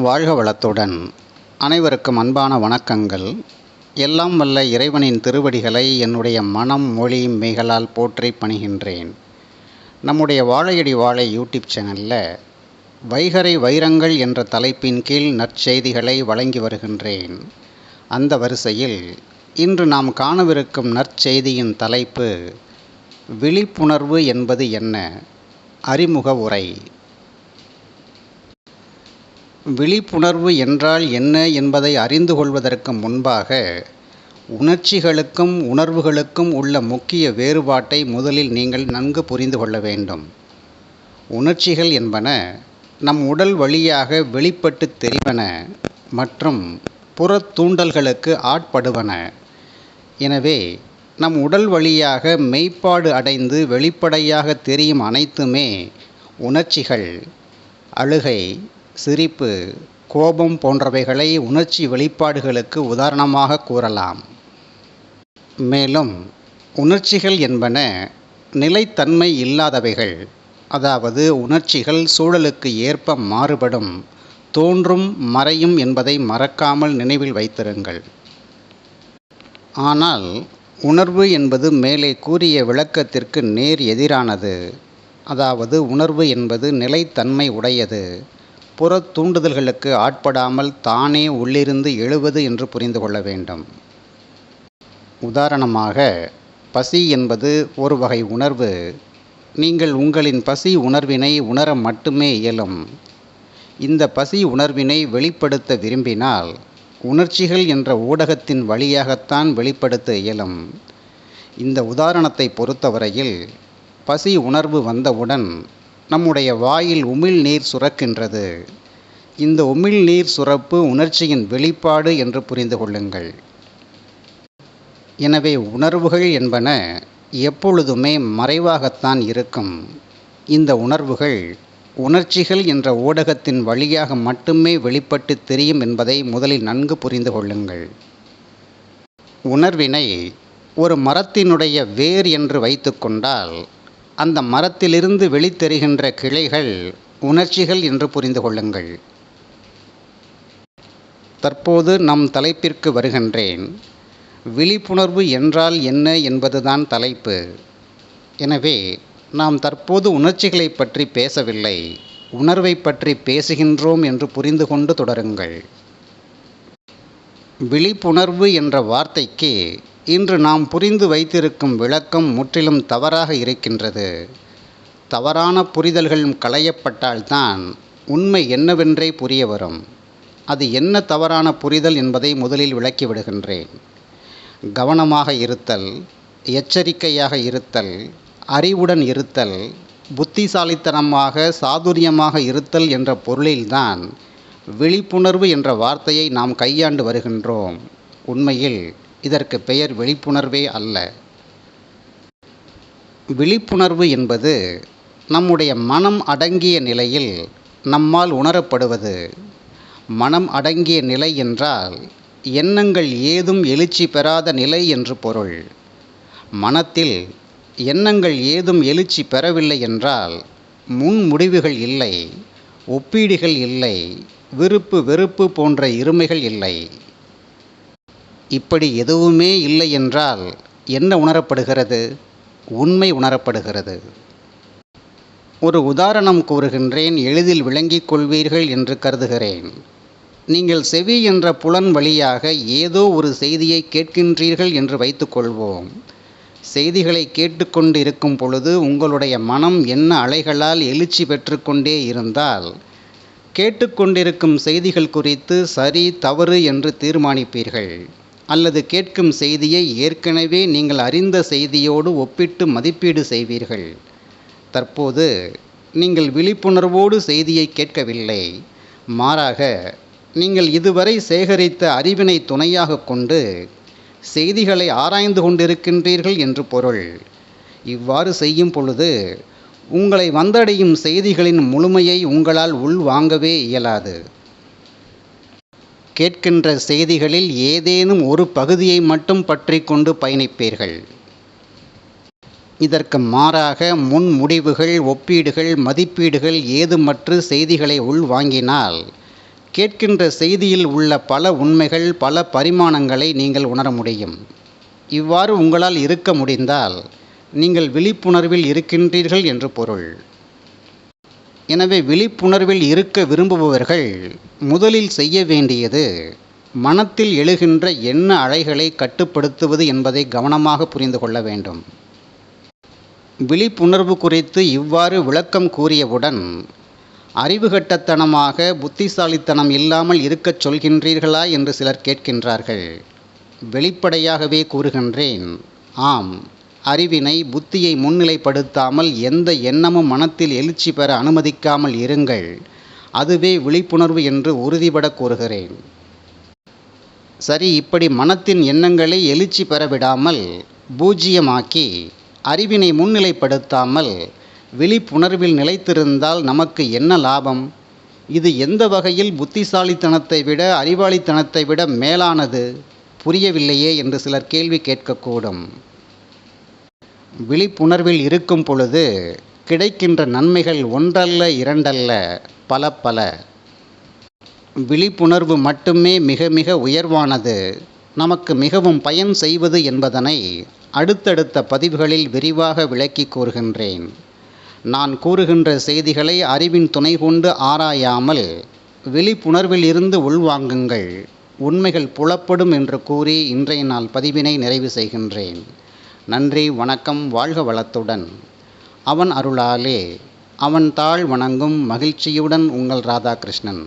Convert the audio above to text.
வாழ்க வளத்துடன். அனைவருக்கும் அன்பான வணக்கங்கள். எல்லாம் வல்ல இறைவனின் திருவடிகளை என்னுடைய மனம் மொழி மெய்களால் போற்றி பணிகின்றேன். நம்முடைய வாழையடி வாழை யூடியூப் சேனலில் வைகரை வைரங்கள் என்ற தலைப்பின் கீழ் நற்செய்திகளை வழங்கி வருகின்றேன். அந்த வரிசையில் இன்று நாம் காணவிருக்கும் நற்செய்தியின் தலைப்பு விழிப்புணர்வு என்பது என்ன? அறிமுக உரை. விழிப்புணர்வு என்றால் என்ன என்பதை அறிந்து கொள்வதற்கு முன்பாக உணர்ச்சிகளுக்கும் உணர்வுகளுக்கும் உள்ள முக்கிய வேறுபாட்டை முதலில் நீங்கள் நன்கு புரிந்து கொள்ள வேண்டும். உணர்ச்சிகள் என்பன நம் உடல் வழியாக வெளிப்பட்டு தெரிவன மற்றும் புற தூண்டல்களுக்கு ஆட்படுவன. எனவே நம் உடல் வழியாக மெய்ப்பாடு அடைந்து வெளிப்படையாக தெரியும் அனைத்துமே உணர்ச்சிகள் அழுகை சிரிப்பு கோபம் போன்றவைகளை உணர்ச்சி வெளிப்பாடுகளுக்கு உதாரணமாக கூறலாம். மேலும் உணர்ச்சிகள் என்பன நிலைத்தன்மை இல்லாதவைகள் அதாவது உணர்ச்சிகள் சூழலுக்கு ஏற்ப மாறுபடும் தோன்றும் மறையும் என்பதை மறக்காமல் நினைவில் வைத்திருங்கள். ஆனால் உணர்வு என்பது மேலே கூறிய விளக்கத்திற்கு நேர் எதிரானது அதாவது உணர்வு என்பது நிலைத்தன்மை உடையது. புற தூண்டுதல்களுக்கு ஆட்படாமல் தானே உள்ளிருந்து எழுவது என்று புரிந்து கொள்ள வேண்டும். உதாரணமாக பசி என்பது ஒரு வகை உணர்வு. நீங்கள் உங்களின் பசி உணர்வினை உணர மட்டுமே இயலும். இந்த பசி உணர்வினை வெளிப்படுத்த விரும்பினால் உணர்ச்சிகள் என்ற ஊடகத்தின் வழியாகத்தான் வெளிப்படுத்த இயலும். இந்த உதாரணத்தை பொறுத்தவரையில் பசி உணர்வு வந்தவுடன் நம்முடைய வாயில் உமிழ் நீர் சுரக்கின்றது. இந்த உமிழ் நீர் சுரப்பு உணர்ச்சியின் வெளிப்பாடு என்று புரிந்து கொள்ளுங்கள். எனவே உணர்வுகள் என்பன எப்பொழுதுமே மறைவாகத்தான் இருக்கும். இந்த உணர்வுகள் உணர்ச்சிகள் என்ற ஊடகத்தின் வழியாக மட்டுமே வெளிப்பட்டு தெரியும் என்பதை முதலில் நன்கு புரிந்து கொள்ளுங்கள். உணர்வினை ஒரு மரத்தினுடைய வேர் என்று வைத்துக்கொண்டால் அந்த மரத்திலிருந்து வெளித்தெரிகின்ற கிளைகள் உணர்ச்சிகள் என்று புரிந்து கொள்ளுங்கள். தற்போது நம் தலைப்பிற்கு வருகின்றேன். விழிப்புணர்வு என்றால் என்ன என்பதுதான் தலைப்பு. எனவே நாம் தற்போது உணர்ச்சிகளை பற்றி பேசவில்லை உணர்வை பற்றி பேசுகின்றோம் என்று புரிந்து கொண்டு தொடருங்கள். விழிப்புணர்வு என்ற வார்த்தைக்கு இன்று நாம் புரிந்து வைத்திருக்கும் விளக்கம் முற்றிலும் தவறாக இருக்கின்றது. தவறான புரிதல்கள் களையப்பட்டால்தான் உண்மை என்னவென்றே புரிய வரும். அது என்ன தவறான புரிதல் என்பதை முதலில் விளக்கிவிடுகின்றேன் கவனமாக இருத்தல் எச்சரிக்கையாக இருத்தல் அறிவுடன் இருத்தல் புத்திசாலித்தனமாக சாதுரியமாக இருத்தல் என்ற பொருளில்தான் விழிப்புணர்வு என்ற வார்த்தையை நாம் கையாண்டு வருகின்றோம். உண்மையில் இதற்கு பெயர் விழிப்புணர்வே அல்ல. விழிப்புணர்வு என்பது நம்முடைய மனம் அடங்கிய நிலையில் நம்மால் உணரப்படுவது. மனம் அடங்கிய நிலை என்றால் எண்ணங்கள் ஏதும் எழுச்சி பெறாத நிலை என்று பொருள். மனத்தில் எண்ணங்கள் ஏதும் எழுச்சி பெறவில்லை என்றால் முன் முடிவுகள் இல்லை ஒப்பீடுகள் இல்லை விருப்பு வெறுப்பு போன்ற இருமைகள் இல்லை. இப்படி எதுவுமே இல்லை என்றால் என்ன உணரப்படுகிறது? உண்மை உணரப்படுகிறது. ஒரு உதாரணம் கூறுகின்றேன் எளிதில் விளங்கிக் கொள்வீர்கள் என்று கருதுகிறேன். நீங்கள் செவி என்ற புலன் வழியாக ஏதோ ஒரு செய்தியை கேட்கின்றீர்கள் என்று வைத்துக்கொள்வோம் செய்திகளை கேட்டுக்கொண்டு இருக்கும் பொழுது உங்களுடைய மனம் என்ன அலைகளால் எழுச்சி பெற்றுக்கொண்டே இருந்தால் கேட்டுக்கொண்டிருக்கும் செய்திகள் குறித்து சரி தவறு என்று தீர்மானிப்பீர்கள். அல்லது கேட்கும் செய்தியை ஏற்கனவே நீங்கள் அறிந்த செய்தியோடு ஒப்பிட்டு மதிப்பீடு செய்வீர்கள். தற்போது நீங்கள் விழிப்புணர்வோடு செய்தியை கேட்கவில்லை. மாறாக நீங்கள் இதுவரை சேகரித்த அறிவினை துணையாக கொண்டு செய்திகளை ஆராய்ந்து கொண்டிருக்கின்றீர்கள் என்று பொருள். இவ்வாறு செய்யும் பொழுது உங்களை வந்தடையும் செய்திகளின் முழுமையை உங்களால் உள்வாங்கவே இயலாது. கேட்கின்ற செய்திகளில் ஏதேனும் ஒரு பகுதியை மட்டும் பற்றி கொண்டு பயணிப்பீர்கள். இதற்கு மாறாக முன் முடிவுகள் ஒப்பீடுகள் மதிப்பீடுகள் ஏதுமற்று செய்திகளை உள்வாங்கினால் கேட்கின்ற செய்தியில் உள்ள பல உண்மைகள் பல பரிமாணங்களை நீங்கள் உணர முடியும். இவ்வாறு உங்களால் இருக்க முடிந்தால் நீங்கள் விழிப்புணர்வில் இருக்கின்றீர்கள் என்று பொருள். எனவே விழிப்புணர்வில் இருக்க விரும்புபவர்கள் முதலில் செய்ய வேண்டியது மனத்தில் எழுகின்ற எண்ண அலைகளை கட்டுப்படுத்துவது என்பதை கவனமாக புரிந்து கொள்ள வேண்டும். விழிப்புணர்வு குறித்து இவ்வாறு விளக்கம் கூறியவுடன் அறிவுகட்டத்தனமாக புத்திசாலித்தனம் இல்லாமல் இருக்கச் சொல்கின்றீர்களா என்று சிலர் கேட்கின்றார்கள். வெளிப்படையாகவே கூறுகின்றேன் ஆம். அறிவினை புத்தியை முன்னிலைப்படுத்தாமல் எந்த எண்ணமும் மனத்தில் எழுச்சி பெற அனுமதிக்காமல் இருங்கள். அதுவே விழிப்புணர்வு என்று உறுதிபட கூறுகிறேன். சரி இப்படி மனத்தின் எண்ணங்களை எழுச்சி பெற விடாமல் பூஜ்ஜியமாக்கி அறிவினை முன்னிலைப்படுத்தாமல் விழிப்புணர்வில் நிலைத்திருந்தால் நமக்கு என்ன லாபம்? இது எந்த வகையில் புத்திசாலித்தனத்தை விட அறிவாளித்தனத்தை விட மேலானது? புரியவில்லையே என்று சிலர் கேள்வி கேட்கக்கூடும். விழிப்புணர்வில் இருக்கும் பொழுது கிடைக்கின்ற நன்மைகள் ஒன்றல்ல இரண்டல்ல பல பல. விழிப்புணர்வு மட்டுமே மிக மிக உயர்வானது. நமக்கு மிகவும் பயன் செய்வது என்பதனை அடுத்தடுத்த பதிவுகளில் விரிவாக விளக்கி கூறுகின்றேன். நான் கூறுகின்ற செய்திகளை அறிவின் துணை கொண்டு ஆராயாமல் விழிப்புணர்வில் இருந்து உள்வாங்குங்கள். உண்மைகள் புலப்படும் என்று கூறி இன்றைய நாள் பதிவினை நிறைவு செய்கின்றேன். நன்றி வணக்கம் வாழ்க வளத்துடன். அவன் அருளாலே அவன் தாழ் வணங்கும் மகிழ்ச்சியுடன் உங்கள் ராதாகிருஷ்ணன்.